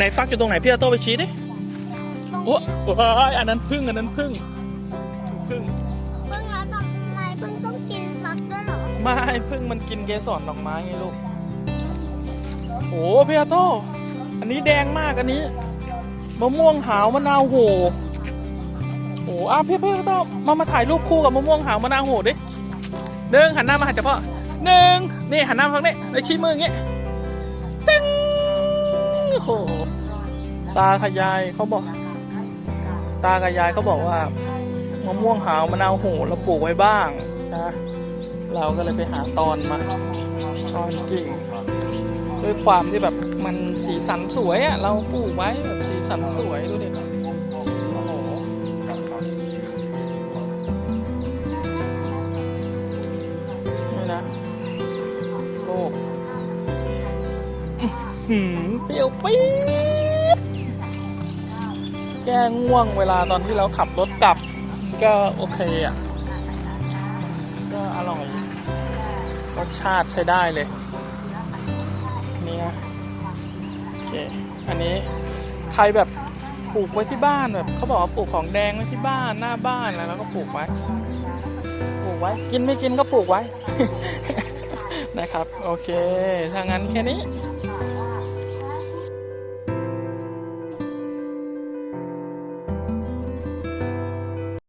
ไหนฟักอยู่ตรงไหนพี่อาโต้ไปชี้ดิโอ้ว้ายอันนั้นพึ่งอันนั้นพึ่งพึ่งเพิ่งแล้วทำไมเพิ่งต้องกินฟักด้วยเหรอไม่พึ่งมันกินเกสรดอกไม้ไงลูกโอ้พี่อาโต้อันนี้แดงมากอันนี้มะม่วงหาวมะนาวโหโอ้อ้าวพี่พี่อาโต้มามาถ่ายรูปคู่กับมะม่วงหาวมะนาวโหดิหนึ่งหันหน้ามาหาเจ้าพ่อหนึ่งนี่หันหน้ามาทางนี้แล้วชี้มืออย่างงี้ตึ้ง โหตาขยายเขาบอก ตากับยายเขาบอกว่ามะม่วงหาวมะนาวโหเราปลูกไว้บ้างนะเราก็เลยไปหาตอนมาตอนกิ่งด้วยความที่แบบมันสีสันสวยอะ่ะเราปลูกไว้แบบสีสันสวยดูดิโอ้โหนี่นะโลก หืมเปรี้ยวปี๊ดแก้ง่วงเวลาตอนที่เราขับรถกลับ ก็โอเคอะ ก็อร่อยรสชาติใช้ได้เลย นี่นะโอเค อันนี้ใครแบบปลูกไว้ที่บ้านแบบเขาบอกว่าปลูกของแดงไว้ที่บ้านหน้าบ้านแล้วก็ปลูกไว้ ปลูกไว้ กินไม่กินก็ปลูกไว้ นะครับ โอเค ถ้างั้นแค่นี้